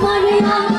花蕊啊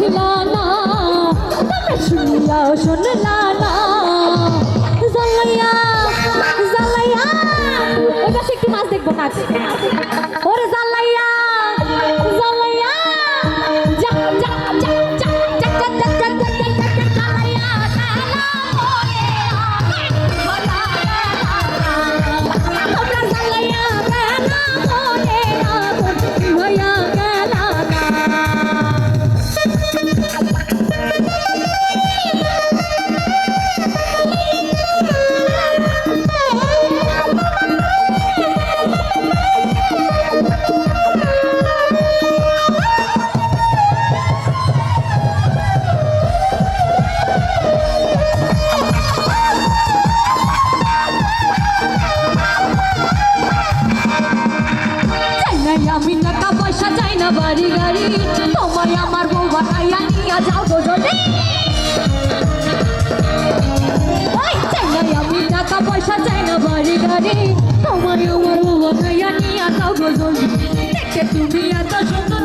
দেখিলা না তোমরা শুনিয়াও শুনলা না জ্বালাইয়া জ্বালাইয়া এবার একটু দেখব? নাচ বাড়ি গাড়ি, তোমায় আমার বউ বানাইয়া নিয়া যাও গো যদি ওই চাই নাই আমি টাকা পয়সা চাই না, বাড়ি, গাড়ি, তোমায় আমার বউ বানাইয়া নিয়া যাও গো যদি দেখে তুমি এত সুন্দর